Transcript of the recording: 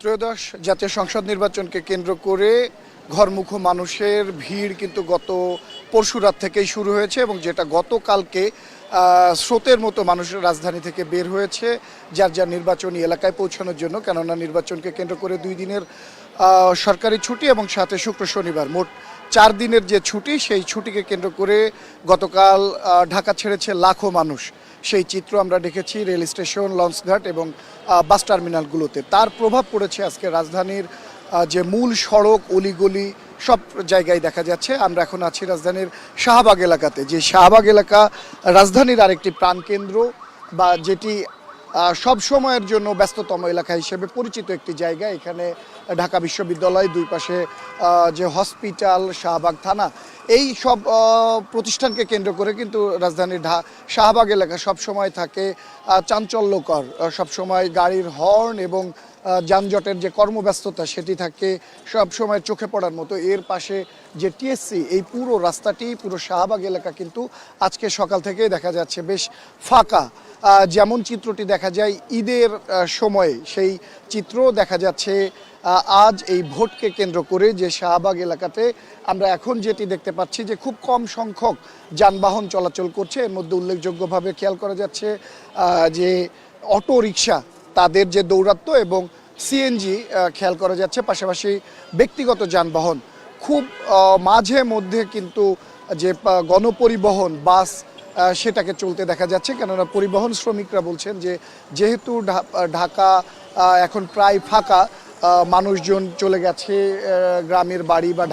ত্রয়োদশ জাতীয় সংসদ নির্বাচনকে কেন্দ্র করে ঘরমুখ মানুষের ভিড় কিন্তু গত পরশু রাত থেকেই শুরু হয়েছে এবং যেটা গতকালকে স্রোতের মতো মানুষের রাজধানী থেকে বের হয়েছে, যার যার নির্বাচনী এলাকায় পৌঁছানোর জন্য। কেননা নির্বাচনকে কেন্দ্র করে দুই দিনের সরকারি ছুটি এবং সাথে শুক্র শনিবার। মোট চার দিনের যে ছুটি, সেই ছুটিকে কেন্দ্র করে গতকাল ঢাকা ছেড়েছে লাখো মানুষ। সেই চিত্র আমরা দেখেছি রেল স্টেশন, লঞ্চঘাট এবং বাস টার্মিনালগুলোতে। তার প্রভাব পড়েছে আজকে রাজধানীর যে মূল সড়ক, অলিগলি সব জায়গায় দেখা যাচ্ছে। আমরা এখন আছি রাজধানীর শাহবাগ এলাকাতে। যে শাহবাগ এলাকা রাজধানীর আরেকটি প্রাণকেন্দ্র বা যেটি সব সময়ের জন্য ব্যস্ততম এলাকা হিসেবে পরিচিত একটি জায়গা। এখানে ঢাকা বিশ্ববিদ্যালয় দুই পাশে যে হসপিটাল শাহবাগ থানা এই সব প্রতিষ্ঠানকে কেন্দ্র করে কিন্তু রাজধানীর ঢা শাহবাগ এলাকা সব সময় থাকে চাঞ্চল্যকর সব সময় গাড়ির হর্ন এবং যানজটের যে কর্মব্যস্ততা সেটি থাকে সব সময় চোখে পড়ার মতো। এর পাশে যে টিএসসি, এই পুরো রাস্তাটি, পুরো শাহবাগ এলাকা কিন্তু আজকে সকাল থেকেই দেখা যাচ্ছে বেশ ফাঁকা। যেমন চিত্রটি দেখা যায়, ঈদের সময়ে সেই চিত্র দেখা যাচ্ছে আজ এই ভোটকে কেন্দ্র করে যে শাহবাগ এলাকাতে আমরা এখন যেটি দেখতে পাচ্ছি যে খুব কম সংখ্যক যানবাহন চলাচল করছে। এর মধ্যে উল্লেখযোগ্যভাবে খেয়াল করা যাচ্ছে যে অটো রিক্সা তাদের যে দৌরাত্ম এবং সিএনজি খেয়াল করা যাচ্ছে, পাশাপাশি ব্যক্তিগত যানবাহন। খুব মাঝে মধ্যে কিন্তু যে গণপরিবহন, বাস সেটাকে চলতে দেখা যাচ্ছে। কেননা পরিবহন শ্রমিকরা বলছেন যে যেহেতু ঢাকা এখন প্রায় ফাঁকা মানুষজন চলে গেছে গ্রামের বাড়ি বা